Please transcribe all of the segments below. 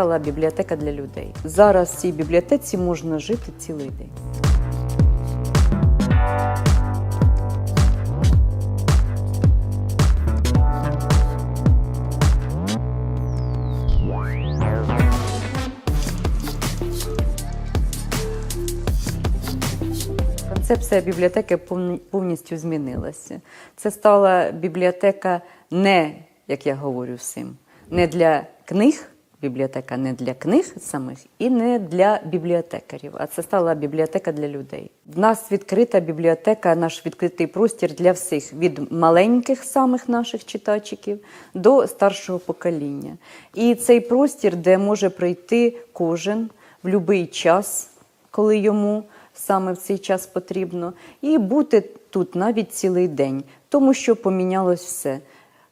стала бібліотека для людей. Зараз в цій бібліотеці можна жити цілий день. Концепція бібліотеки повністю змінилася. Це стала бібліотека не, як я говорю всім, не для книг, бібліотека не для книг самих і не для бібліотекарів, а це стала бібліотека для людей. В нас відкрита бібліотека, наш відкритий простір для всіх, від маленьких самих наших читачиків до старшого покоління. І цей простір, де може прийти кожен в будь-який час, коли йому саме в цей час потрібно, і бути тут навіть цілий день, тому що помінялось все.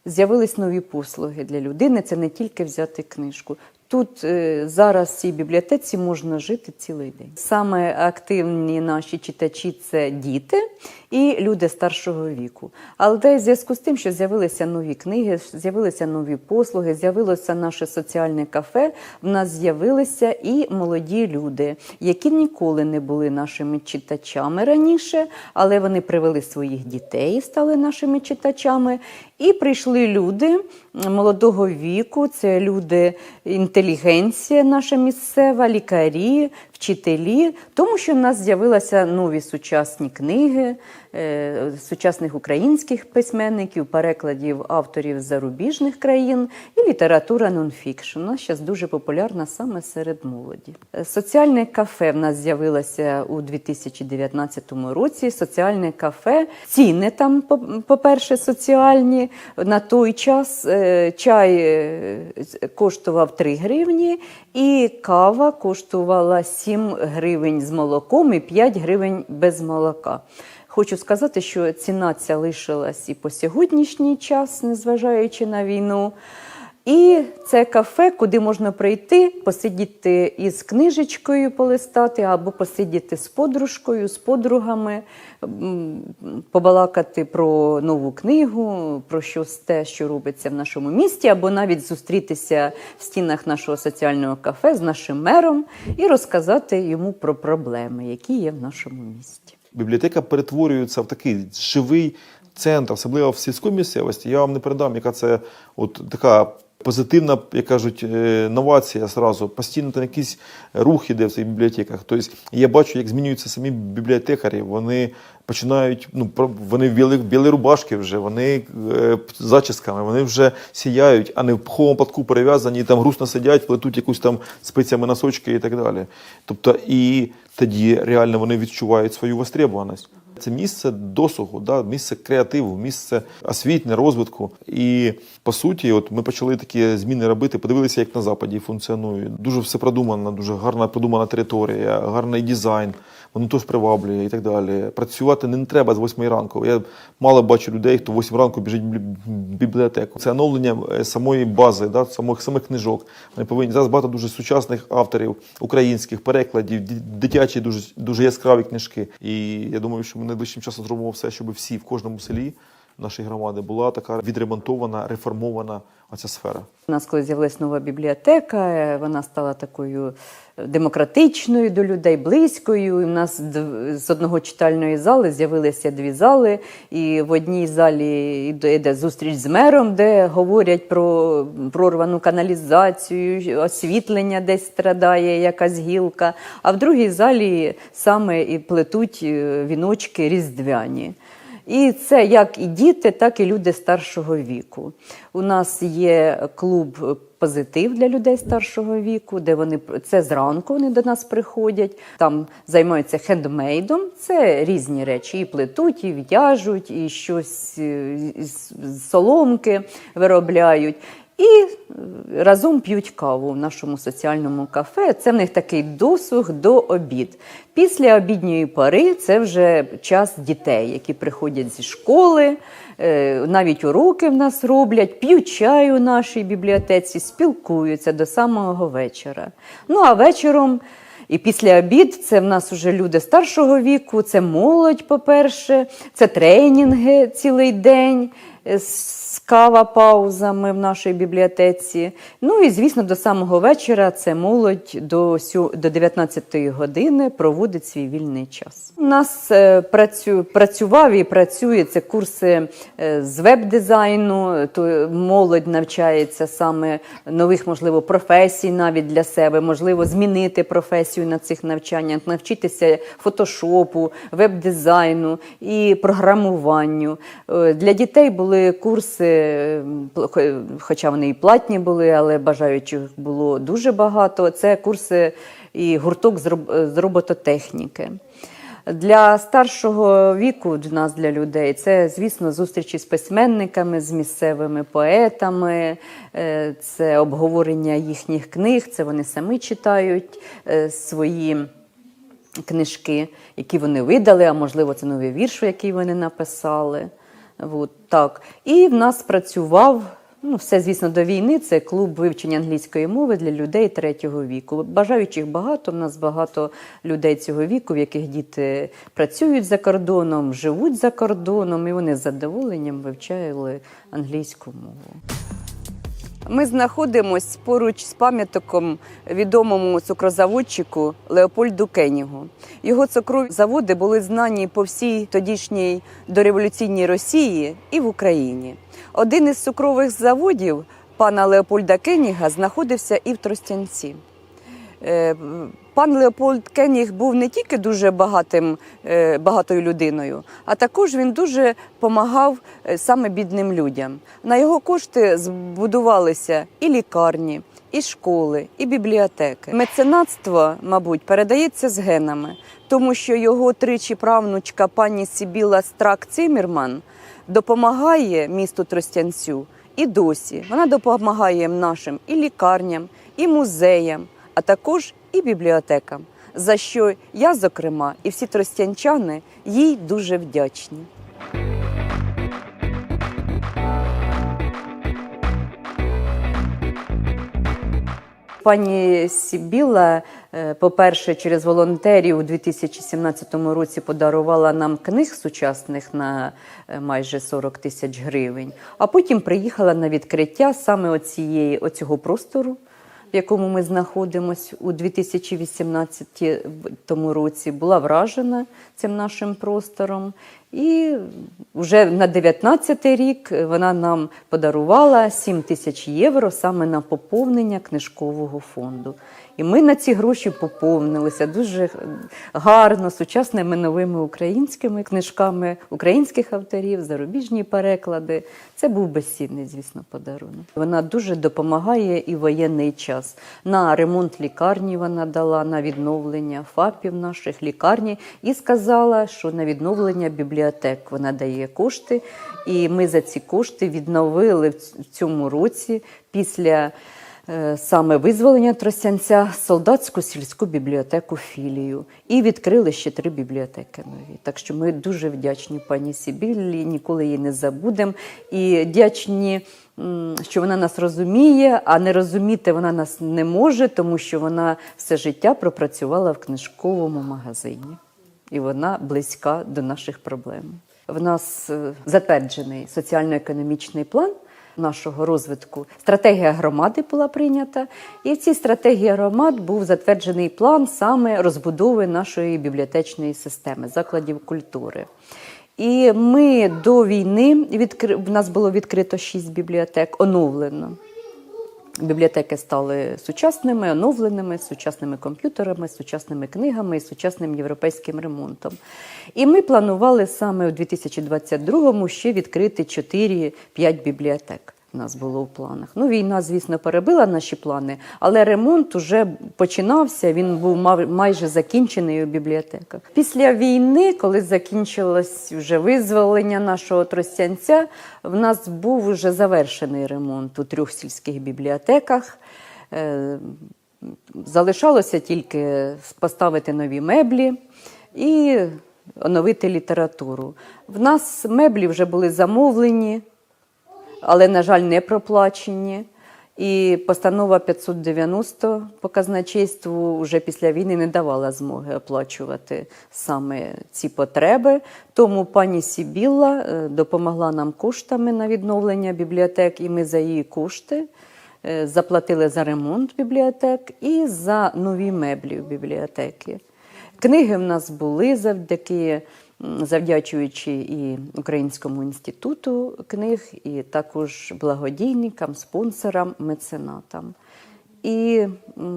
З'явились нові послуги для людини. Це не тільки взяти книжку. Тут е, зараз в цій бібліотеці можна жити цілий день. Саме активні наші читачі це діти і люди старшого віку. Але в зв'язку з тим, що з'явилися нові книги, з'явилися нові послуги, з'явилося наше соціальне кафе. В нас з'явилися і молоді люди, які ніколи не були нашими читачами раніше, але вони привели своїх дітей і стали нашими читачами. І прийшли люди молодого віку, це люди інтелігенція наша місцева, лікарі, вчителі, тому що в нас з'явилися нові сучасні книги е, сучасних українських письменників, перекладів авторів зарубіжних країн і література нонфікшн. Вона зараз дуже популярна саме серед молоді. Е, Соціальне кафе в нас з'явилося у 2019 році. Соціальне кафе, ціни там, по- по-перше, соціальні. На той час е, чай коштував 3 гривні, і кава коштувала 7 гривень з молоком і 5 гривень без молока. Хочу сказати, що ціна ця лишилась і по сьогоднішній час, незважаючи на війну. І це кафе, куди можна прийти, посидіти із книжечкою, полистати, або посидіти з подружкою, з подругами, побалакати про нову книгу, про щось те, що робиться в нашому місті, або навіть зустрітися в стінах нашого соціального кафе з нашим мером і розказати йому про проблеми, які є в нашому місті. Бібліотека перетворюється в такий живий центр, особливо в сільській місцевості. Я вам не передам, яка це от така позитивна, як кажуть, е, новація зразу. Постійно там якийсь рух іде в цих бібліотеках. Тобто я бачу, як змінюються самі бібліотекарі. Вони починають, ну вони в білі, білі рубашки вже, вони е, зачісками, вони вже сіяють, а не в пуховому платку перев'язані, там грустно сидять, плетуть якусь там спицями носочки і так далі. Тобто, і тоді реально вони відчувають свою востребуваність. Це місце досугу, да, місце креативу, місце освітне, розвитку. І по суті, от ми почали такі зміни робити, подивилися, як на Западі функціонує. Дуже все продумано, дуже гарна продумана територія, гарний дизайн, воно теж приваблює і так далі. Працювати не треба з 8 ранку. Я мало бачу людей, хто в 8 ранку біжить в бібліотеку. Це оновлення е, самої бази, да, самих, самих книжок. Вони повинні зараз багато дуже сучасних авторів, українських перекладів, дитячі дуже, дуже яскраві книжки. І я думаю, що ми найближчим часом зробимо все, щоб всі в кожному селі нашої громади була така відремонтована, реформована оця сфера. У нас, коли з'явилась нова бібліотека, е, вона стала такою демократичною до людей, близькою. В нас з одного читальної зали з'явилися дві зали. І в одній залі йде йде зустріч з мером, де говорять про прорвану каналізацію, освітлення десь страдає, якась гілка. А в другій залі саме і плетуть е, віночки різдвяні. І це як і діти, так і люди старшого віку. У нас є клуб позитив для людей старшого віку, де вони це зранку вони до нас приходять. Там займаються хендмейдом. Це різні речі. І плетуть, і в'яжуть, і щось е, з соломки виробляють. І е, разом п'ють каву в нашому соціальному кафе. Це в них такий досуг до обід. Після обідньої пори це вже час дітей, які приходять зі школи, е, навіть уроки в нас роблять, п'ють чай у нашій бібліотеці, спілкуються до самого вечора. Ну а вечором. І після обід це в нас вже люди старшого віку, це молодь, по-перше, це тренінги цілий день. З кава паузами в нашій бібліотеці. Ну і, звісно, до самого вечора це молодь до 19-ї години проводить свій вільний час. У нас е, працю, працював і працює це курси е, з веб-дизайну, то молодь навчається саме нових, можливо, професій навіть для себе, можливо, змінити професію на цих навчаннях, навчитися фотошопу, веб-дизайну і програмуванню. Е, Для дітей були курси, е, хоча вони і платні були, але бажаючих було дуже багато. Це курси і гурток з робототехніки. Для старшого віку для нас, для людей, це, звісно, зустрічі з письменниками, з місцевими поетами, е, це обговорення їхніх книг, це вони самі читають е, свої книжки, які вони видали, а можливо, це новий вірш, який вони написали. От, так. І в нас працював. Ну, все, звісно, до війни це клуб вивчення англійської мови для людей третього віку. Бажаючих багато. В нас багато людей цього віку, в яких діти працюють за кордоном, живуть за кордоном, і вони з задоволенням вивчали англійську мову. Ми знаходимося поруч з пам'ятником відомому цукрозаводчику Леопольду Кенігу. Його цукрові заводи були знані по всій тодішній дореволюційній Росії і в Україні. Один із цукрових заводів пана Леопольда Кеніга знаходився і в Тростянці. Е, Пан Леопольд Кеніг був не тільки дуже багатим, е, багатою людиною, а також він дуже допомагав саме бідним людям. На його кошти збудувалися і лікарні, і школи, і бібліотеки. Меценатство, мабуть, передається з генами, тому що його тричі правнучка пані Сібіла Страк Цимірман допомагає місту Тростянцю і досі. Вона допомагає нашим і лікарням, і музеям, а також і бібліотекам. За що я, зокрема, і всі тростянчани їй дуже вдячні. Пані Сібіла, е, по-перше, через волонтерів у 2017 році подарувала нам книг сучасних на е, майже 40 тисяч гривень, а потім приїхала на відкриття саме оцієї, оцього простору, в якому ми знаходимося у 2018 році, була вражена цим нашим простором. І вже на 19 рік вона нам подарувала 7 тисяч євро саме на поповнення книжкового фонду. І ми на ці гроші поповнилися дуже гарно, сучасними новими українськими книжками українських авторів, зарубіжні переклади. Це був безцінний, звісно, подарунок. Вона дуже допомагає і в воєнний час. На ремонт лікарні вона дала, на відновлення ФАПів наших лікарні і сказала, що на відновлення бібліотек вона дає кошти. І ми за ці кошти відновили в цьому році після. Е, Саме визволення Тростянця солдатську сільську бібліотеку філію і відкрили ще три бібліотеки нові. Так що ми дуже вдячні пані Сібілі, ніколи її не забудемо. І вдячні, що вона нас розуміє, а не розуміти вона нас не може, тому що вона все життя пропрацювала в книжковому магазині, і вона близька до наших проблем. В нас е, затверджений соціально-економічний план нашого розвитку. Стратегія громади була прийнята, і в цій стратегії громад був затверджений план саме розбудови нашої бібліотечної системи, закладів культури. І ми до війни відкр... в нас було відкрито шість бібліотек, оновлено. Бібліотеки стали сучасними, оновленими, сучасними комп'ютерами, сучасними книгами і сучасним європейським ремонтом. І ми планували саме у 2022-му ще відкрити 4-5 бібліотек. У нас було в планах. Ну, війна, звісно, перебила наші плани, але ремонт уже починався. Він був майже закінчений у бібліотеках. Після війни, коли закінчилось вже визволення нашого тростянця, в нас був вже завершений ремонт у трьох сільських бібліотеках. Е, Залишалося тільки поставити нові меблі і оновити літературу. В нас меблі вже були замовлені але, на жаль, не проплачені. І постанова 590 по казначейству вже після війни не давала змоги оплачувати саме ці потреби. Тому пані Сібілла е, допомогла нам коштами на відновлення бібліотек, і ми за її кошти е, заплатили за ремонт бібліотек і за нові меблі в бібліотеки. Книги в нас були завдяки, завдячуючи і Українському інституту книг, і також благодійникам, спонсорам, меценатам. І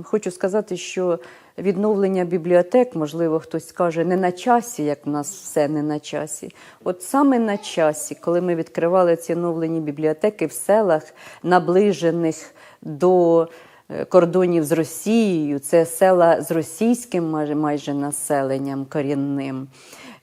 хочу сказати, що відновлення бібліотек, можливо, хтось скаже, не на часі, як в нас все не на часі. От саме на часі, коли ми відкривали ці оновлені бібліотеки в селах, наближених до е, кордонів з Росією, це села з російським майже, майже населенням корінним.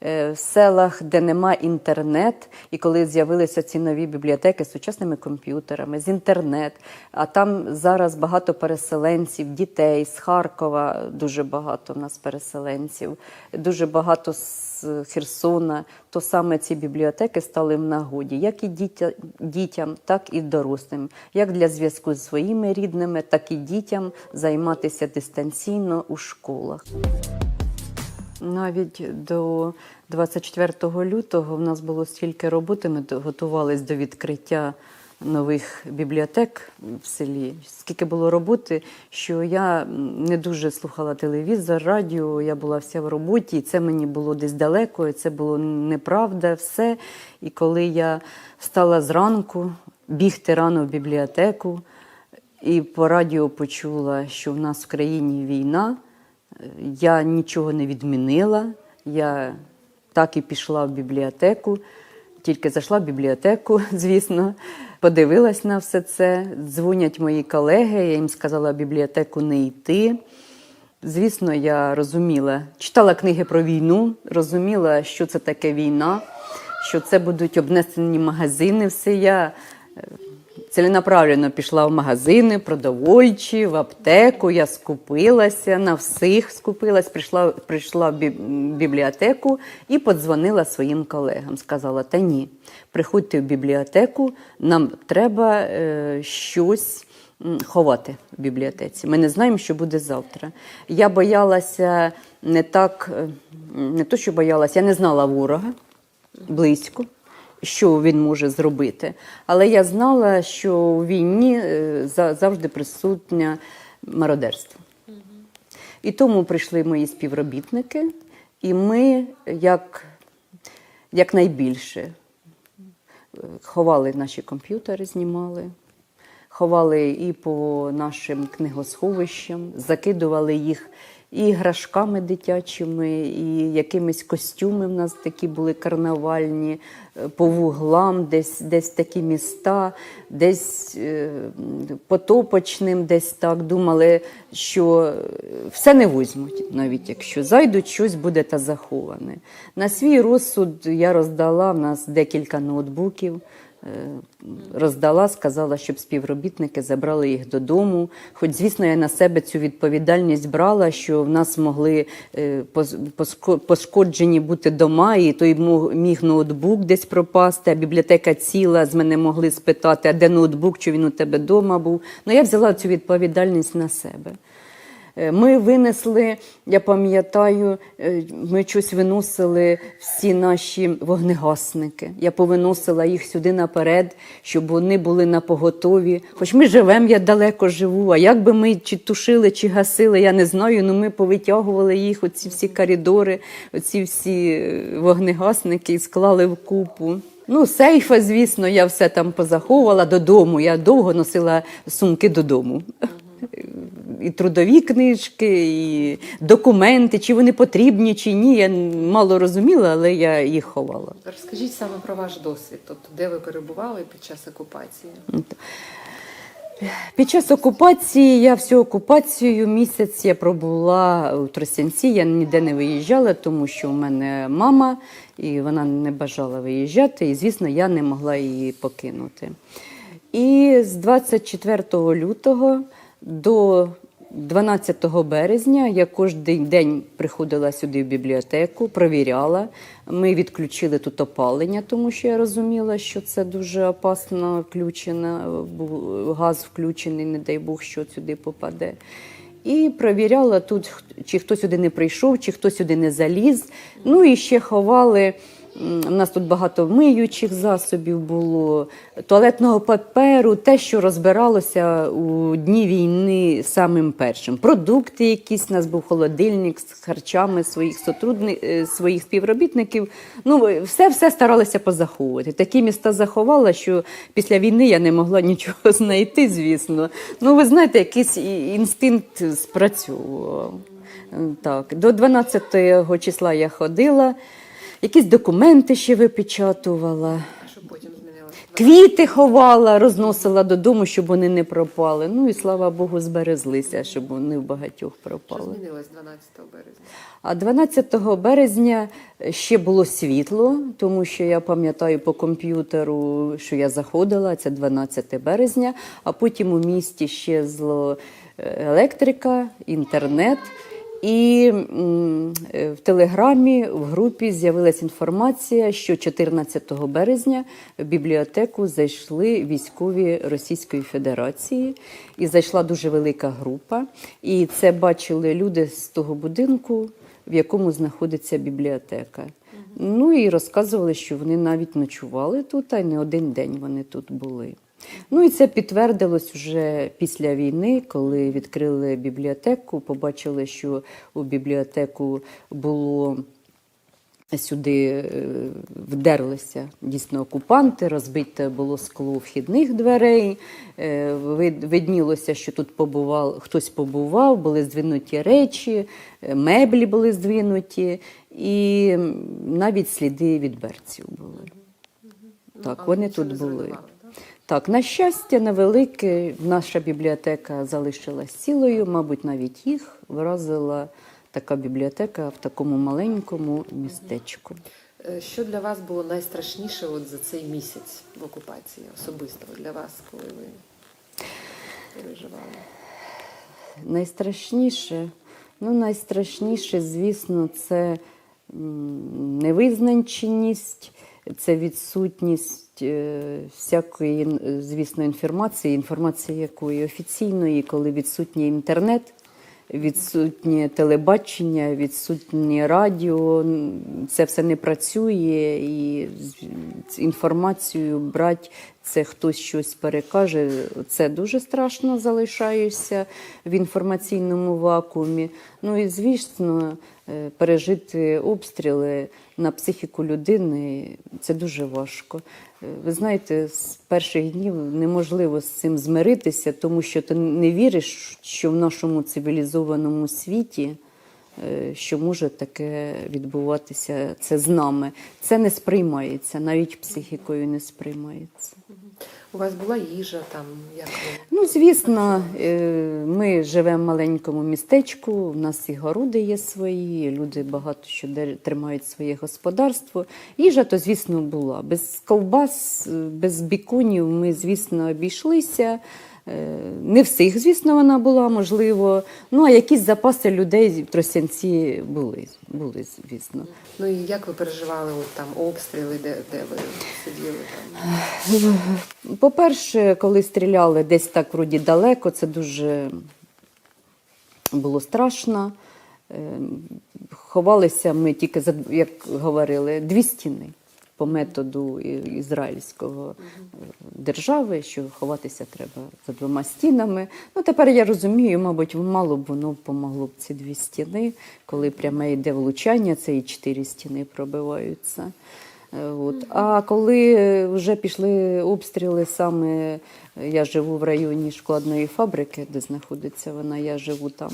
Е, В селах, де нема інтернет, і коли з'явилися ці нові бібліотеки з сучасними комп'ютерами, з інтернет, а там зараз багато переселенців, дітей з Харкова, дуже багато в нас переселенців, дуже багато з Херсона, то саме ці бібліотеки стали в нагоді, як і дітя, дітям, так і дорослим, як для зв'язку з своїми рідними, так і дітям займатися дистанційно у школах. Навіть до 24 лютого в нас було стільки роботи, ми готувалися до відкриття нових бібліотек в селі. Скільки було роботи, що я не дуже слухала телевізор, радіо, я була вся в роботі, і це мені було десь далеко, і це було неправда, все. І коли я встала зранку, бігти рано в бібліотеку, і по радіо почула, що в нас в країні війна. Я нічого не відмінила. Я так і пішла в бібліотеку, тільки зайшла в бібліотеку, звісно, подивилась на все це. Дзвонять мої колеги, я їм сказала в бібліотеку не йти. Звісно, я розуміла, читала книги про війну, розуміла, що це таке війна, що це будуть обнесені магазини. Все я е, ціленаправленно пішла в магазини, продовольчі, в аптеку. Я скупилася на всіх скупилась, прийшла, прийшла в бібліотеку і подзвонила своїм колегам. Сказала: та ні, приходьте в бібліотеку, нам треба е, щось. Ховати в бібліотеці. Ми не знаємо, що буде завтра. Я боялася не так, е, не то, що боялася, я не знала ворога близько, що він може зробити. Але я знала, що у війні е, завжди присутнє мародерство. І тому прийшли мої співробітники, і ми як, як найбільше е, ховали наші комп'ютери, знімали. Ховали і по нашим книгосховищам, закидували їх і іграшками дитячими, і якимись костюми в нас такі були карнавальні, е, по вуглам, десь, десь такі міста, десь е, потопочним, десь так думали, що е, все не візьмуть, навіть якщо зайдуть, щось буде та заховане. На свій розсуд я роздала в нас декілька ноутбуків. Е, роздала, сказала, щоб співробітники забрали їх додому. Хоч, звісно, я на себе цю відповідальність брала, що в нас могли е, пошкоджені бути дома, і той міг ноутбук десь пропасти, а бібліотека ціла, з мене могли спитати, а де ноутбук, чи він у тебе вдома був. Ну, я взяла цю відповідальність на себе. Е, Ми винесли, я пам'ятаю, е, ми щось виносили всі наші вогнегасники. Я повиносила їх сюди наперед, щоб вони були на поготові. Хоч ми живемо, я далеко живу. А як би ми чи тушили, чи гасили, я не знаю. Ну ми повитягували їх, оці всі коридори, оці всі е, вогнегасники і склали в купу. Ну, сейфа, звісно, я все там позаховувала додому. Я довго носила сумки додому і трудові книжки, і документи, чи вони потрібні, чи ні. Я мало розуміла, але я їх ховала. Розкажіть саме про ваш досвід, тобто де ви перебували під час окупації? Під час окупації я всю окупацію місяць я пробула у Тростянці. Я ніде не виїжджала, тому що у мене мама, і вона не бажала виїжджати. І, звісно, я не могла її покинути. І з 24 лютого до 12 березня я кожен день приходила сюди в бібліотеку, провіряла. Ми відключили тут опалення, тому що я розуміла, що це дуже опасно включено, газ включений, не дай Бог, що сюди попаде. І провіряла тут, чи хто сюди не прийшов, чи хто сюди не заліз. Ну і ще ховали. У нас тут багато миючих засобів було, туалетного паперу, те, що розбиралося у дні війни самим першим. Продукти якісь, у нас був холодильник з харчами своїх сотрудни... е, своїх співробітників. Ну, все, все старалися позаховувати. Такі міста заховала, що після війни я не могла нічого знайти, звісно. Ну, ви знаєте, якийсь інстинкт спрацьовував. Так, до 12 числа я ходила, якісь документи ще випечатувала. А що потім змінилося? Квіти ховала, розносила додому, щоб вони не пропали. Ну і слава Богу, зберезлися, щоб вони в багатьох Що пропали. змінилось 12 березня? А 12 березня ще було світло, тому що я пам'ятаю по комп'ютеру, що я заходила, це 12 березня, а потім у місті щезло е, електрика, інтернет. І е, в телеграмі в групі з'явилася інформація, що 14 березня в бібліотеку зайшли військові Російської Федерації, і зайшла дуже велика група. І це бачили люди з того будинку, в якому знаходиться бібліотека. Ну і розказували, що вони навіть ночували тут, а й не один день вони тут були. Ну і це підтвердилось вже після війни, коли відкрили бібліотеку, побачили, що у бібліотеку було сюди е, вдерлися дійсно окупанти, розбите було скло вхідних дверей. е, Виднілося, що тут побував, хтось побував, були здвинуті речі, е, меблі були здвинуті, і навіть сліди від берців були. Так, вони тут були. Так, на щастя, невелике, наша бібліотека залишилась цілою, мабуть, навіть їх вразила така бібліотека в такому маленькому містечку. Е, Що для вас було найстрашніше от за цей місяць в окупації, особисто для вас, коли ви переживали? Найстрашніше, ну, найстрашніше, звісно, це невизначеність, це відсутність е, всякої, звісно, інформації, інформації якої офіційної, коли відсутній інтернет. Відсутнє телебачення, відсутнє радіо, це все не працює, і інформацію брати, це хтось щось перекаже. Це дуже страшно залишаюся в інформаційному вакуумі. Ну і звісно, е, пережити обстріли на психіку людини це дуже важко. Ви знаєте, з перших днів неможливо з цим змиритися, тому що ти не віриш, що в нашому цивілізованому світі. е, Що може таке відбуватися це з нами. Це не сприймається, навіть психікою не сприймається. У вас була їжа там, як ви? Ну, звісно, е, ми живемо в маленькому містечку, у нас і городи є свої, люди багато що тримають своє господарство. Їжа, то, звісно, була. Без ковбас, е, без біконів ми, звісно, обійшлися. Е, Не всіх, звісно, вона була, можливо. Ну, а якісь запаси людей в Тростянці були, були звісно. Ну і як ви переживали от там обстріли, де, де ви сиділи там? По-перше, коли стріляли десь так вроді далеко, це дуже було страшно. Е, Ховалися ми тільки за як говорили, дві стіни по методу ізраїльського е, держави, що ховатися треба за двома стінами. Ну тепер я розумію, мабуть, мало б воно помогло б ці дві стіни, коли пряме йде влучання, це і чотири стіни пробиваються. Е, От. А коли вже пішли обстріли, саме е, я живу в районі шкладної фабрики, де знаходиться вона, я живу там.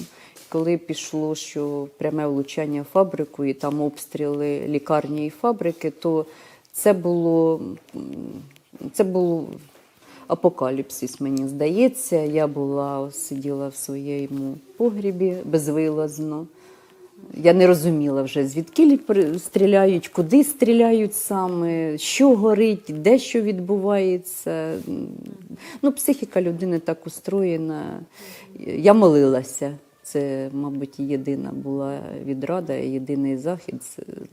Коли пішло, що пряме влучання в фабрику і там обстріли лікарні і фабрики, то це було, це було апокаліпсис, мені здається. Я була сиділа в своєму погрібі безвилазно. Я не розуміла вже, звідки стріляють, куди стріляють саме, що горить, де що відбувається. Ну, психіка людини так устроєна. Я молилася. Це, мабуть, єдина була відрада, єдиний захід.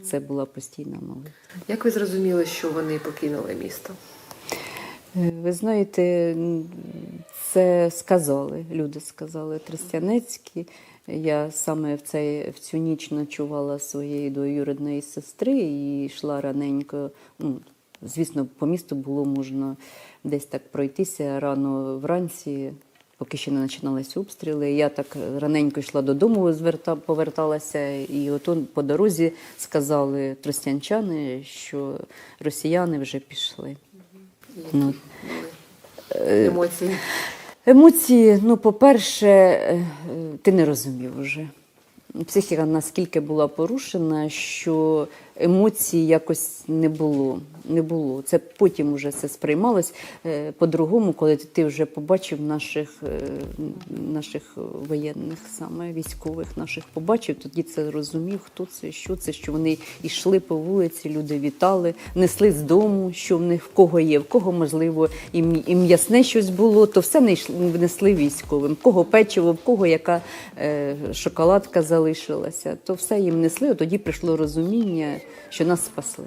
Це, була постійна молитва. Як ви зрозуміли, що вони покинули місто? Е, Ви знаєте, це сказали, люди сказали Тростянецькі. Я саме в, цей, в цю ніч ночувала своєї двоюрідної сестри і йшла раненько. Ну, звісно, по місту було можна десь так пройтися рано вранці, поки ще не починалися обстріли. Я так раненько йшла додому, зверта, поверталася, і от по дорозі сказали тростянчани, що росіяни вже пішли. Які Ну, були емоції? Емоції, ну, по-перше, е, е, ти не розумів вже. Психіка наскільки була порушена, що емоцій якось не було. Не було. Це потім вже це сприймалось е, по-другому, коли ти вже побачив наших, е, наших воєнних, саме військових наших побачив, тоді це розумів, хто це, що це, що вони йшли по вулиці, люди вітали, несли з дому, що в них в кого є, в кого можливо і м'ясне щось було, то все не йшли, несли військовим. Кого печиво, в кого яка е, шоколадка залишилася, то все їм несли. Тоді прийшло розуміння, що нас спасли.